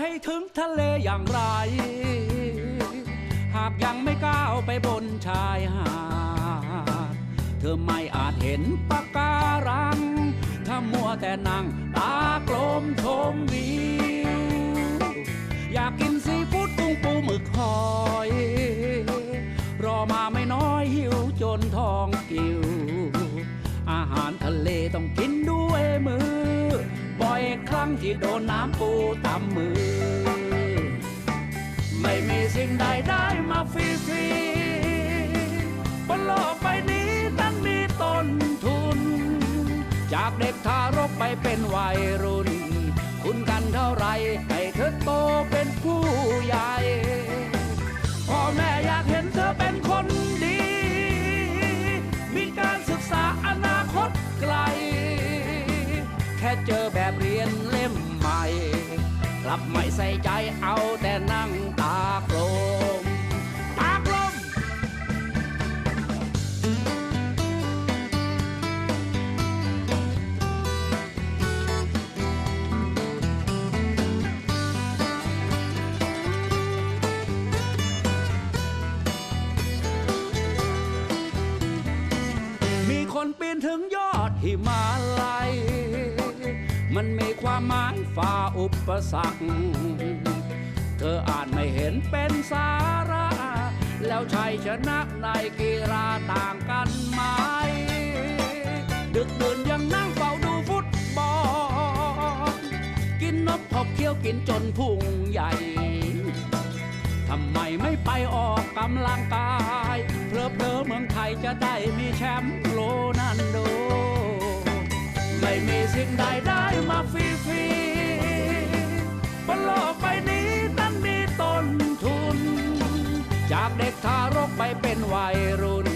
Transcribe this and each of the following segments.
ให้ถึงทะเลอย่างไร หากยังไม่ก้าวไปบนชายหาด เธอไม่อาจเห็นปะการัง ถ้ามัวแต่นั่งตากลมชมวิว อยากกินซีฟู้ดกุ้งปูหมึกหอย รอมาไม่น้อยหิวจนท้องกิว อาหารทะเลต้องกินด้วยมือ รั้งที่โดนน้ำปูตำมือ ไม่มีสิ่งใดได้มาฟรีๆบนโลกใบนี้นั้นมีต้นทุน จากเด็กทารกไปเป็นวัยรุ่น คุณกันเท่าไรให้เธอโตเป็นผู้ใหญ่พ่อแม่อยากเห็นเธอเป็นคนดี มีการศึกษาอนาคตไกล แค่เจอแบบเรียน ลับไม่ใส่ใจเอาแต่นั่งตากลมตากลม มีคนปีนถึงยอดหิมา ปสรรคเธออ่านไม่เห็นเป็นสาระ แล้วชัยชนะในกีฬาต่างกันไหม ดึกดื่นยังนั่งเฝ้าดูฟุตบอล กินนกขบเคี้ยวกินจนพุงใหญ่ทำไมไม่ไปออกกำลังกาย เพลอเพลอเมืองไทยจะได้มีแชมป์โลนันโด ไม่มีสิ่งใดได้ เป็นวัยรุ่น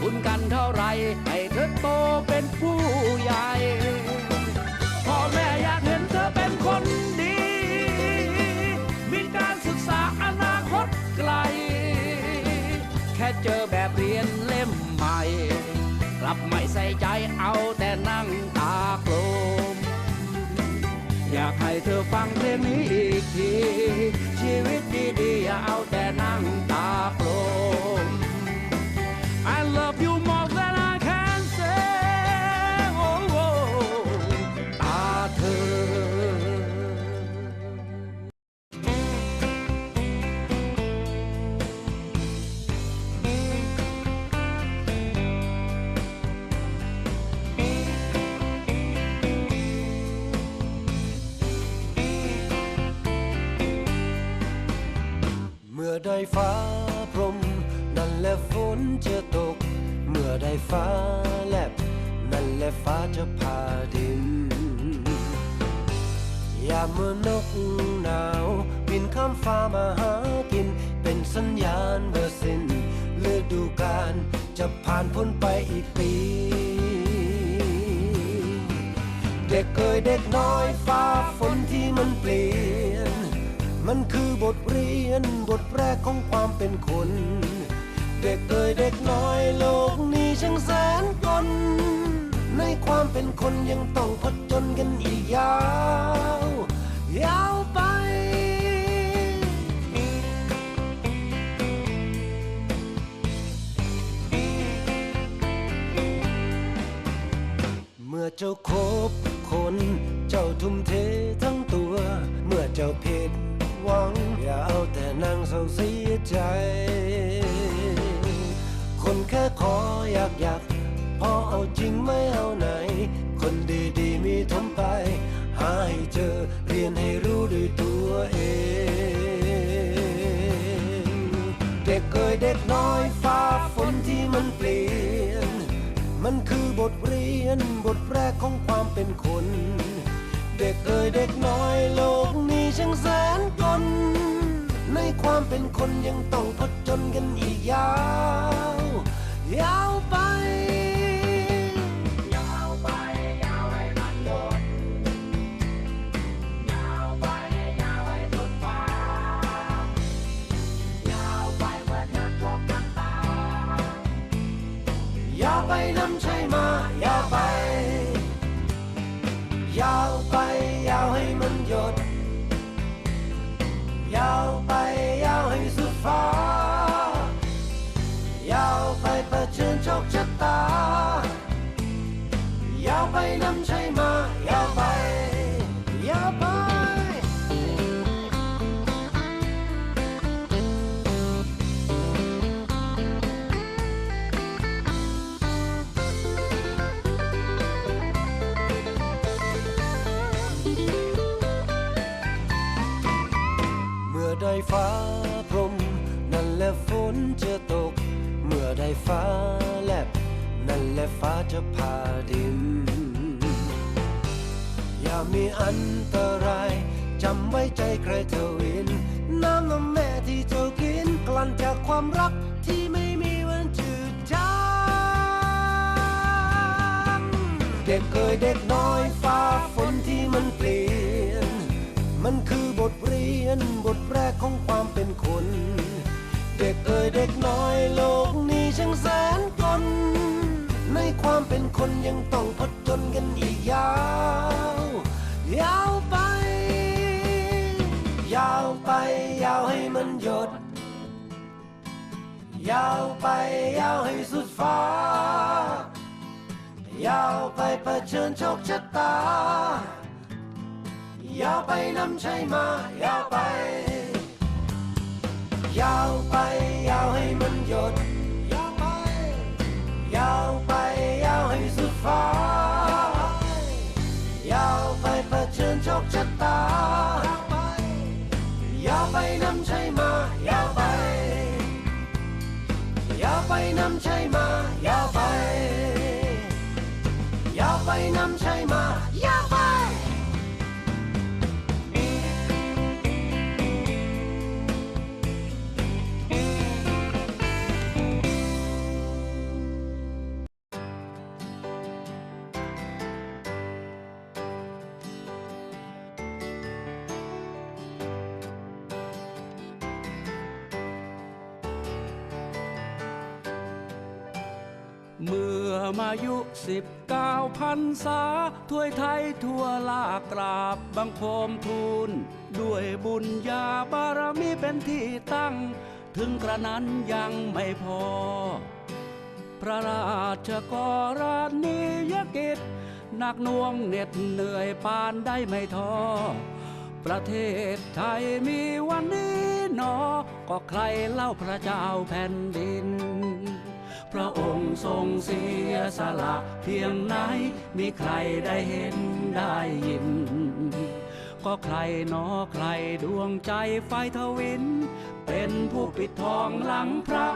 คุณกันเท่าไรให้เธอโตเป็นผู้ใหญ่พ่อแม่อยากเห็นเธอเป็นคนดี มีการศึกษาอนาคตไกล แค่เจอแบบเรียนเล่มใหม่ กลับไม่ใส่ใจเอา อได้ฟ้าพรม นั่นแหละฝนจะตก เมื่อได้ฟ้าแลบ นั่นแหละฟ้าจะพาดิน ยามเมื่อนกหนาว บินข้ามฟ้ามาหากิน เป็นสัญญาณเบอร์สิ้นฤดูกาลจะผ่านพ้นไปอีกปี ทเรียนบทแรกของความเป็นคน เด็กเอ่ยเด็กน้อยโลกนี้ช่างแสนกลในความเป็นคนยังต้องผจญกันอีกยาว ยาวไปเมื่อเจ้าคบคน เจ้าทุ่มเททั้งตัว เมื่อเจ้าผิด หวัง อย่าเอาแต่นั่งเศร้าเสียใจ คนแค่ขออยากอยากพอเอาจริงไม่เอาไหน คนดีๆมีทมไป หาให้เจอเรียนให้รู้ด้วยตัวเอง เด็กเอ่ยเด็กน้อยฟ้าฝนที่มันเปลี่ยน มันคือบทเรียนบทแรกของความเป็นคน เด็กเอ่ยเด็กน้อยโลกนี้ช่างแสนกลในความเป็นคนยังต้องผจญกันอีกยาว ยาวไป ยาวไป ยาวให้มันหมดยาวไป ยาวให้สุดฟ้ายาวไปเหมือนนักทบน้ำตายาวไปน้ำใช่มายาวไป ยาวไป ชะตา ยาวไปน้ำใช่มายาวไป ยาวไป เมื่อได้ฟ้า จะพาดิน อย่ามีอันตรายจำไว้ใจใครเธอวิน น้ำนมแม่ที่เธอกินกลั่นจากความรักที่ไม่มีวันจืดจางเด็กเอ่ยเด็กน้อยฟ้าฝนที่มันเปลี่ยน มันคือบทเรียนบทแรกของความเป็นคน เด็กเอ่ยเด็กน้อยโลกนี้ช่างแสนกลน ความเป็นคนยังต้องผจญกันอีกยาว ยาวไป ยาวไป ยาวให้มันหยด ยาวไปยาวให้สุดฟ้า ยาวไปเผชิญโชคชะตา ยาวไปนำชัยมายาวไป ยาวไป คชะตา อย่าไปนำใช่มา อย่าไป อย่าไปนำใช่มา อย่าไป อย่าไปนำใช่มา อย่าไป มอายุสิบเก้าพันษาถวยไทยทั่วลากราบบังคมทูล ด้วยบุญญาบารมีเป็นที่ตั้ง ถึงกระนั้นยังไม่พอ พระราชกรณียกิจหนักน่วงเหน็ดเหนื่อยปานได้ไม่ท้อ ประเทศไทยมีวันนี้หนอ ก็ใครเล่าพระเจ้าแผ่นดิน พระองค์ทรงเสียสละเพียงไหน มีใครได้เห็นได้ยิน ก็ใครหนอใครดวงใจไฟทวิน เป็นผู้ปิดทองหลังพระ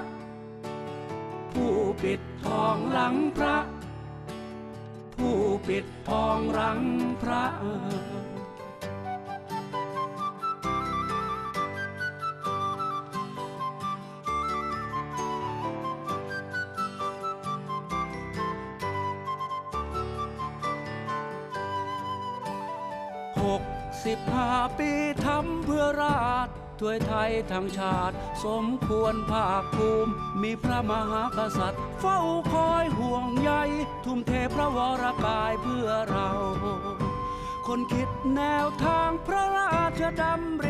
ผู้ปิดทองหลังพระ ผู้ปิดทองหลังพระ กสิบห้าปีทำเพื่อราชถ้วยไทยทั้งชาติ สมควรภาคภูมิ มีพระมหากษัตริย์ เฝ้าคอยห่วงใย ทุ่มเทพระวรกายเพื่อเรา คนคิดแนวทางพระราชดำริ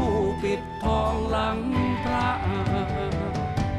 ผู้ปิดทองหลังพระ